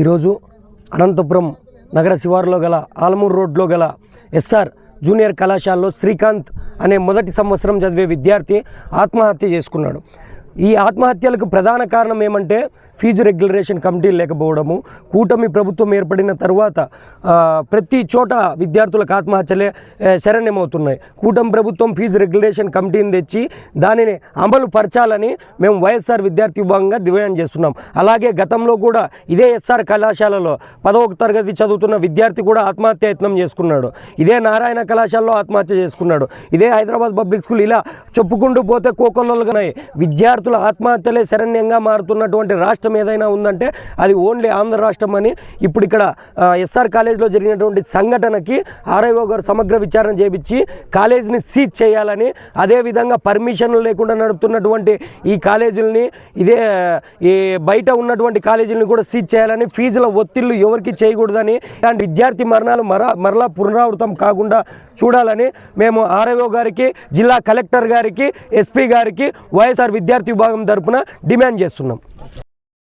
ఈరోజు అనంతపురం నగర శివారులో గల ఆలమూరు రోడ్లో గల ఎస్ఆర్ జూనియర్ కళాశాలలో శ్రీకాంత్ అనే మొదటి సంవత్సరం చదివే విద్యార్థి ఆత్మహత్య చేసుకున్నాడు. ఈ ఆత్మహత్యలకు ప్రధాన కారణం ఏమంటే ఫీజు రెగ్యులరేషన్ కమిటీ లేకపోవడము కూటమి ప్రభుత్వం ఏర్పడిన తర్వాత ప్రతి చోట విద్యార్థులకు ఆత్మహత్యలే శరణ్యమవుతున్నాయి. కూటమి ప్రభుత్వం ఫీజు రెగ్యులేషన్ కమిటీని తెచ్చి దానిని అమలు పరచాలని మేము వైఎస్ఆర్ విద్యార్థి విభాగంగా డిమాండ్ చేస్తున్నాం. అలాగే గతంలో కూడా ఇదే ఎస్ఆర్ కళాశాలలో పదవ తరగతి చదువుతున్న విద్యార్థి కూడా ఆత్మహత్య యత్నం చేసుకున్నాడు. ఇదే నారాయణ కళాశాలలో ఆత్మహత్య చేసుకున్నాడు. ఇదే హైదరాబాద్ పబ్లిక్ స్కూల్ ఇలా చెప్పుకుంటూ పోతే కోకొల్లలుగా విద్యార్థుల ఆత్మహత్యలే శరణ్యంగా మారుతున్నటువంటి రాష్ట్ర ఏదైనా ఉందంటే అది ఓన్లీ ఆంధ్ర రాష్ట్రం అని ఇప్పుడు ఇక్కడ ఎస్ఆర్ కాలేజ్లో జరిగినటువంటి సంఘటనకి ఆర్ఐఓ గారు సమగ్ర విచారణ చేపించి కాలేజీని సీజ్ చేయాలని అదేవిధంగా పర్మిషన్లు లేకుండా నడుపుతున్నటువంటి ఈ కాలేజీలని ఇదే ఈ బయట ఉన్నటువంటి కాలేజీలను కూడా సీజ్ చేయాలని ఫీజుల ఒత్తిళ్ళు ఎవరికి చేయకూడదని ఇలాంటి విద్యార్థి మరణాలు మరా మరలా పునరావృతం కాకుండా చూడాలని మేము ఆర్ఐఓ గారికి జిల్లా కలెక్టర్ గారికి ఎస్పీ గారికి వైఎస్ఆర్ విద్యార్థి విభాగం తరపున డిమాండ్ చేస్తున్నాం.